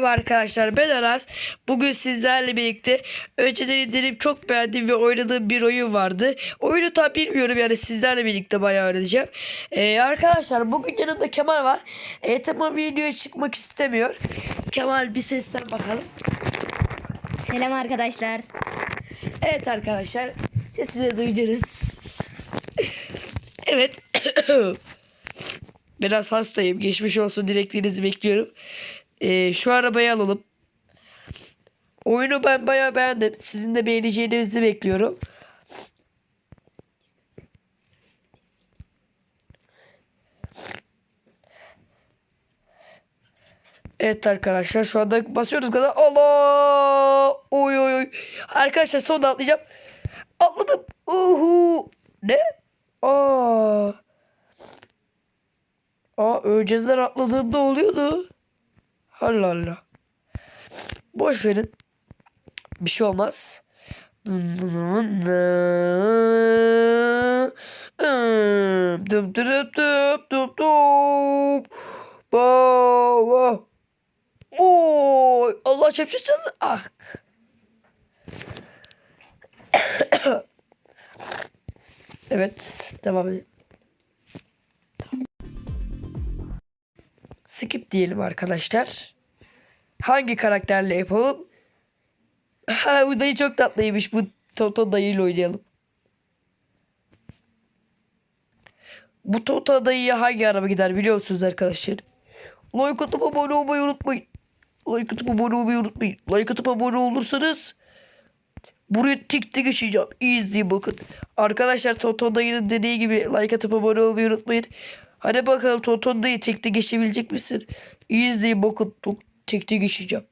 Merhaba arkadaşlar ben Aras. Bugün sizlerle birlikte önceden indirip çok beğendiğim ve oynadığım bir oyun vardı. Oyunu tam bilmiyorum yani sizlerle birlikte bayağı öğreneceğim. Ee, arkadaşlar bugün yanımda Kemal var. Ee, tamam videoya çıkmak istemiyor. Kemal bir seslen bakalım. Selam arkadaşlar. Evet arkadaşlar sesini duyacağız. evet. Biraz hastayım. Geçmiş olsun dileklerinizi bekliyorum. Ee, şu arabayı alalım. Oyunu ben bayağı beğendim. Sizin de beğeneceğinizi bekliyorum. Evet arkadaşlar şu anda basıyoruz gaza. Allah! Oy oy oy. Arkadaşlar son atlayacağım. Atladım. Uhu. Ne? Aa. Aa önceden atladığımda oluyordu. Allah Allah. Boş verin. Bir şey olmaz. Dum dum dum dum dum. Baba. Oy. Allah çarpsın. Ah. evet. Devam edelim. Skip diyelim arkadaşlar. Hangi karakterle yapalım? Ha, bu dayı çok tatlıymış. Bu Toto dayıyla oynayalım. Bu Toto dayıya hangi araba gider biliyor musunuz arkadaşlar? Like atıp abone olmayı unutmayın. Like atıp abone olmayı unutmayın. Like atıp abone olursanız buraya tik tik geçeceğim. İzleyin bakın. Arkadaşlar Toto dayının dediği gibi like atıp abone olmayı unutmayın. Hadi bakalım Toto dayı tekte geçebilecek misin? İyi izleyin bakın. Tekte geçeceğim.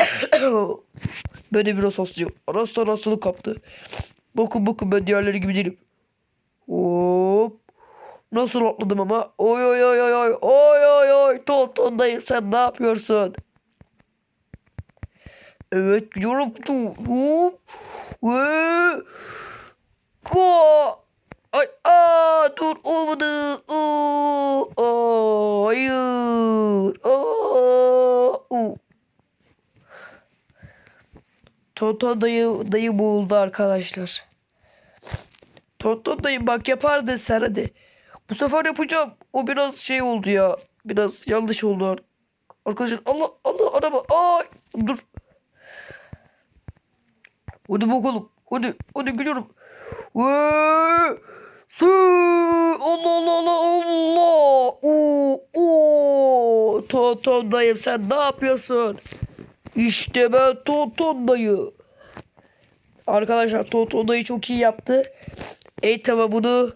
Böyle biraz hastayım. Arastan hastalık kaptı. Bakın bakın ben diğerleri gibi değilim. Hop. Nasıl atladım ama? Oy oy oy oy oy. Oy oy oy. Tonton dayı sen ne yapıyorsun? Evet gidiyorum. Hop. Ve. Ko. Aa dur olmadı. Oo, aa, hayır. Aa. Toto dayı dayı boğuldu arkadaşlar. Toto dayı bak yapardın sen hadi. Bu sefer yapacağım. O biraz şey oldu ya. Biraz yanlış oldu. Arkadaşlar Allah Allah araba. Ay dur. Hadi bakalım. Hadi hadi gidiyorum. Ve Su! Allah Allah Allah Allah! Oo, oo! Dayım sen ne yapıyorsun? İşte ben Tonton dayı. Arkadaşlar Tonton dayı çok iyi yaptı. E tamam bunu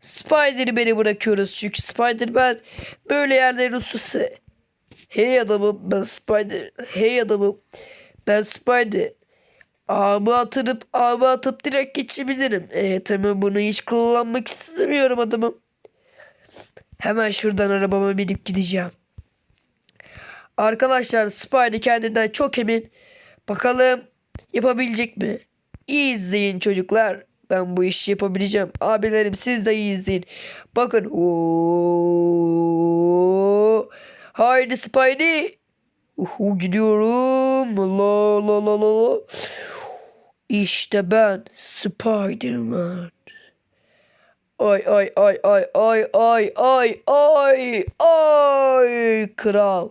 Spider-Man'e bırakıyoruz. Çünkü Spider-Man böyle yerlerin ustası. Hey adamım ben Spider. Hey adamım ben Spider. Ağımı atırıp ağımı atıp direkt geçebilirim. E tamam bunu hiç kullanmak istemiyorum adamım. Hemen şuradan arabama binip gideceğim. Arkadaşlar Spidey kendinden çok emin. Bakalım yapabilecek mi? İyi izleyin çocuklar. Ben bu işi yapabileceğim. Abilerim siz de iyi izleyin. Bakın. Oo. Haydi Spidey. Uhu gidiyorum. La la la la la. İşte ben Spider-Man. Ay ay ay ay ay ay ay ay ay kral.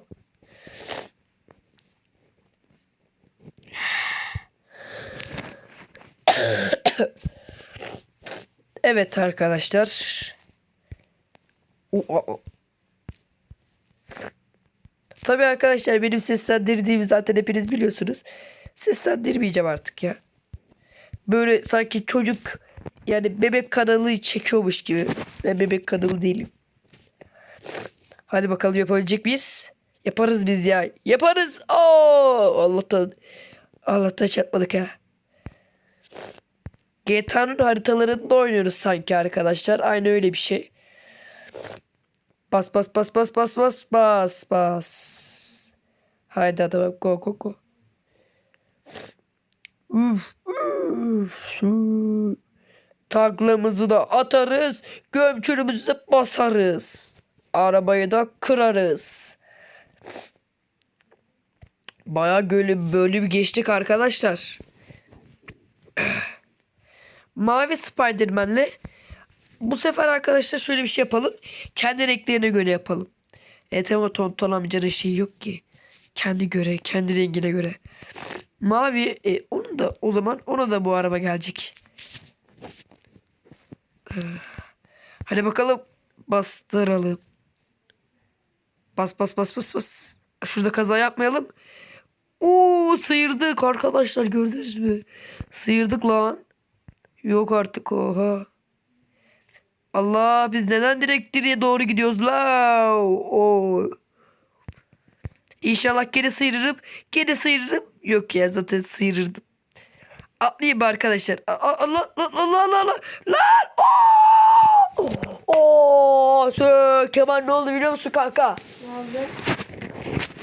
Evet arkadaşlar. O- o- o. Tabii arkadaşlar benim seslendirdiğimi zaten hepiniz biliyorsunuz. Seslendirmeyeceğim artık ya. Böyle sanki çocuk yani bebek kanalı çekiyormuş gibi. Ben bebek kanalı değilim. Hadi bakalım yapabilecek miyiz? Yaparız biz ya. Yaparız. Oo! Allah'tan Allah'tan çarpmadık ha. GTA'nın haritalarında oynuyoruz sanki arkadaşlar. Aynı öyle bir şey. Bas bas bas bas bas bas bas bas. Haydi hadi bak go go go. Üf, üf, su. Taklamızı da atarız. Gömçürümüzü de basarız. Arabayı da kırarız. Baya böyle böyle bir geçtik arkadaşlar. Mavi Spider-Man'le bu sefer arkadaşlar şöyle bir şey yapalım. Kendi renklerine göre yapalım. Evet ama Tonton amcanın şeyi yok ki. Kendi göre, kendi rengine göre. Mavi, e, onun da o zaman ona da bu araba gelecek. Ee, Hadi bakalım bastıralım. Bas bas bas bas bas. Şurada kaza yapmayalım. Oo sıyırdık arkadaşlar gördünüz mü? Sıyırdık lan. Yok artık oha. Allah biz neden direkt direğe doğru gidiyoruz la? Oo. İnşallah geri sıyırırım. Geri sıyırırım. Yok ya zaten sıyırırdım. Atlayayım arkadaşlar. Allah Allah Allah Allah Allah. Lan! Oo! Oo! Sö- Kemal ne oldu biliyor musun kanka? Ne oldu?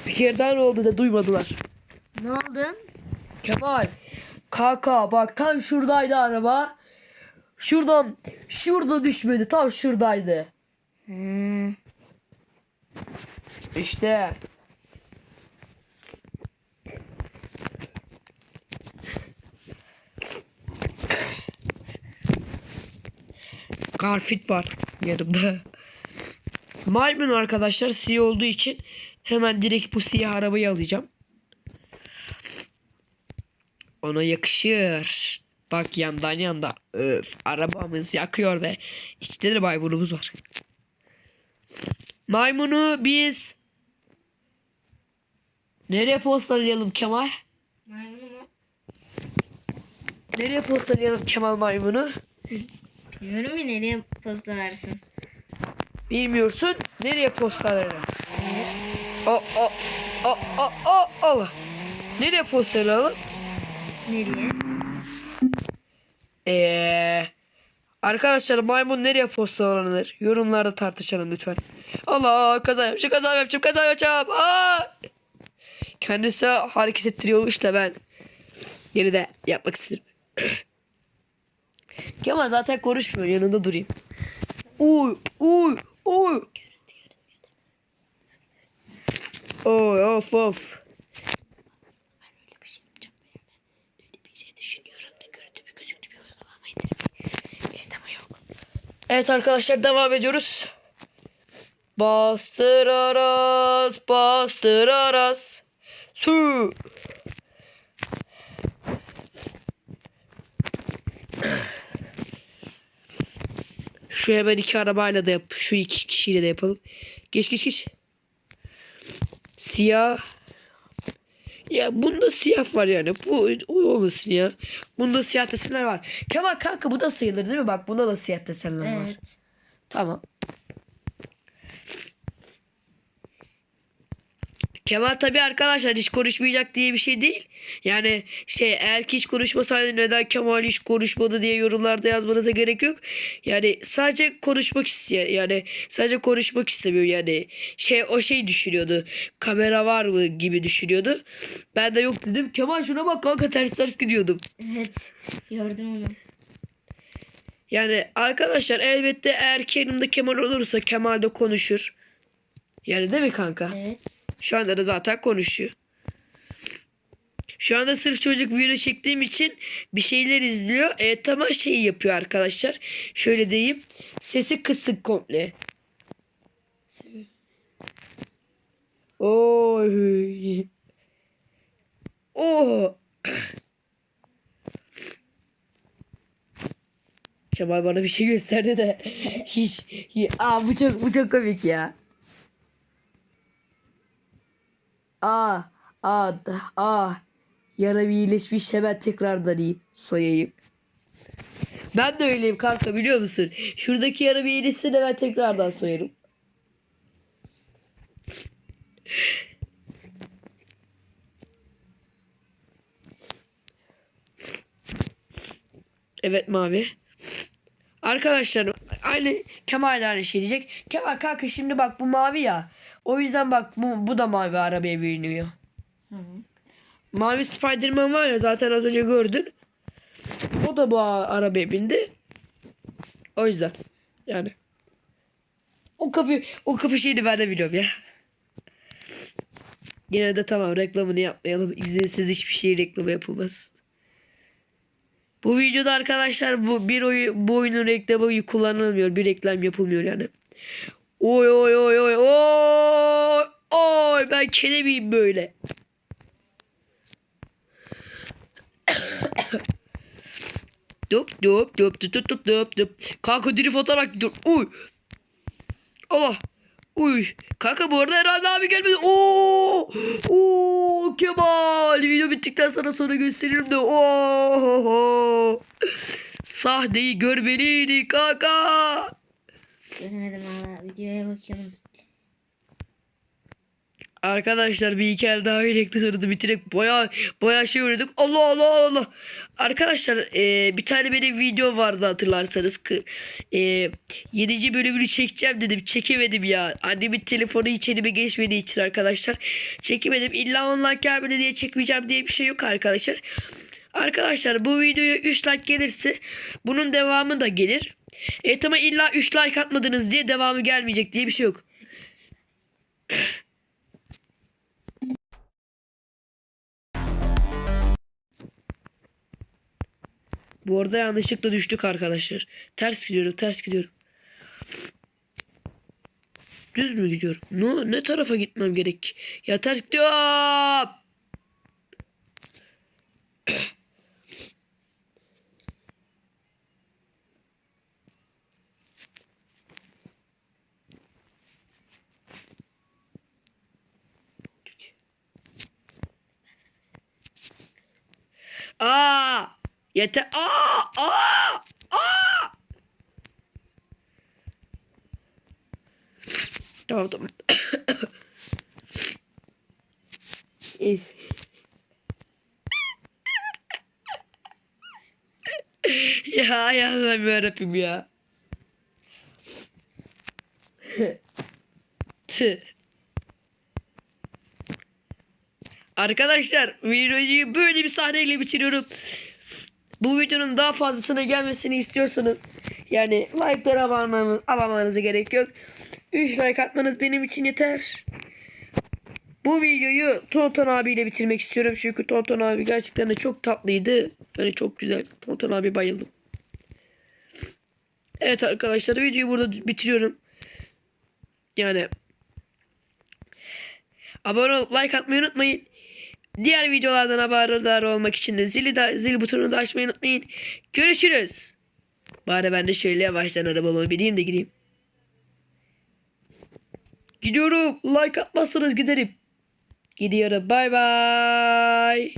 Bir kere daha ne oldu da duymadılar. Ne oldu? Kemal. Kanka bak tam şuradaydı araba. Şuradan şurada düşmedi. Tam şuradaydı. Hmm. İşte. Garfit var yanımda. Maymun arkadaşlar siyah olduğu için hemen direkt bu siyah arabayı alacağım. Ona yakışır. Bak yandan yanda. Öf arabamız yakıyor ve içte de maymunumuz var. Maymunu biz nereye postalayalım Kemal? Maymunu mu? Nereye postalayalım Kemal maymunu? Bilmiyorum ki nereye postalarsın. Bilmiyorsun. Nereye postalarım? O o o o o Allah. Nereye postalayalım? Nereye? Eee Arkadaşlar maymun nereye postalanır? Yorumlarda tartışalım lütfen. Allah kaza yapacağım, kaza yapacağım, kaza yapacağım. Aa! Kendisi hareket ettiriyormuş da ben yine de yapmak istedim. Kemal zaten konuşmuyor yanında durayım. Uy uy uy. Oy of of. Ben öyle bir şey yapacağım yani. Öyle bir şey düşünüyorum da görüntü bir gözüktü bir uygulama indirmeyi. Evet ama yok. Evet arkadaşlar devam ediyoruz. Bastır aras, bastır. Su. Şu hemen iki arabayla da yap. Şu iki kişiyle de yapalım. Geç geç geç. Siyah. Ya bunda siyah var yani. Bu olmasın ya. Bunda siyah desenler var. Kemal kanka bu da sayılır değil mi? Bak bunda da siyah desenler var. Evet. Tamam. Kemal tabii arkadaşlar hiç konuşmayacak diye bir şey değil. Yani şey eğer ki hiç konuşmasaydı neden Kemal hiç konuşmadı diye yorumlarda yazmanıza gerek yok. Yani sadece konuşmak istiyor. Yani sadece konuşmak istemiyor yani. Şey o şey düşünüyordu. Kamera var mı gibi düşünüyordu. Ben de yok dedim. Kemal şuna bak kanka ters ters gidiyordum. Evet. Gördüm onu. Yani arkadaşlar elbette eğer ki yanımda Kemal olursa Kemal de konuşur. Yani değil mi kanka? Evet. Şu anda da zaten konuşuyor. Şu anda sırf çocuk video çektiğim için bir şeyler izliyor. Evet tamam şeyi yapıyor arkadaşlar. Şöyle diyeyim. Sesi kısık komple. Oy. Oh. Kemal bana bir şey gösterdi de hiç, hiç aa bu çok bu çok komik ya. Aa, aa, da- aa. Yara bir iyileşmiş hemen tekrardan yiyeyim, soyayım. Ben de öyleyim kanka biliyor musun? Şuradaki yara bir iyileşsin hemen tekrardan soyarım. Evet mavi. Arkadaşlar aynı Kemal de aynı şey diyecek. Kemal kanka şimdi bak bu mavi ya. O yüzden bak bu, bu da mavi arabaya biniyor. Mavi Spiderman var ya zaten az önce gördün. O da bu arabaya bindi. O yüzden yani. O kapı o kapı şeyini ben de biliyorum ya. Yine de tamam reklamını yapmayalım. İzinsiz hiçbir şey reklamı yapılmaz. Bu videoda arkadaşlar bu bir oyun bu oyunun reklamı kullanılmıyor. Bir reklam yapılmıyor yani. Oy oy oy oy oy oy ben kene miyim böyle? Dup dup dup dup dup dup dup dup. Kanka drift atarak dur. Uy. Allah. Uy. Kanka bu arada herhalde abi gelmedi. Oo! Oo Kemal. Video bittikten sonra sonra gösteririm de. Oo! Sahneyi görmeliydik kanka. Göremedim hala. Videoya bakıyorum. Arkadaşlar bir iki el daha oynayacaktık sonra da bitirek baya baya şey oynadık. Allah Allah Allah. Arkadaşlar e, bir tane benim video vardı hatırlarsanız. E, 7. bölümünü çekeceğim dedim. Çekemedim ya. Annemin telefonu hiç elime geçmediği için arkadaşlar. Çekemedim. İlla online gelmedi diye çekmeyeceğim diye bir şey yok arkadaşlar. Arkadaşlar bu videoya 3 like gelirse bunun devamı da gelir. Evet ama illa 3 like atmadınız diye devamı gelmeyecek diye bir şey yok. Bu arada yanlışlıkla düştük arkadaşlar. Ters gidiyorum, ters gidiyorum. Düz mü gidiyorum? Ne, ne tarafa gitmem gerek? Ya ters gidiyorum. Aa! Yeter. Aa! Aa! Aa! Tamam tamam. Es. ya ya Allah'ım yarabbim ya. Tüh. Arkadaşlar videoyu böyle bir sahneyle bitiriyorum. Bu videonun daha fazlasına gelmesini istiyorsanız yani like'lara abanmanız, abanmanıza gerek yok. 3 like atmanız benim için yeter. Bu videoyu Tonton abiyle bitirmek istiyorum. Çünkü Tonton abi gerçekten de çok tatlıydı. Yani çok güzel. Tonton abi bayıldım. Evet arkadaşlar videoyu burada bitiriyorum. Yani abone olup like atmayı unutmayın. Diğer videolardan haberdar olmak için de zili de, zil butonunu da açmayı unutmayın. Görüşürüz. Bari ben de şöyle yavaştan arabama bineyim de gideyim. Gidiyorum. Like atmazsanız giderim. Gidiyorum. Bay bay.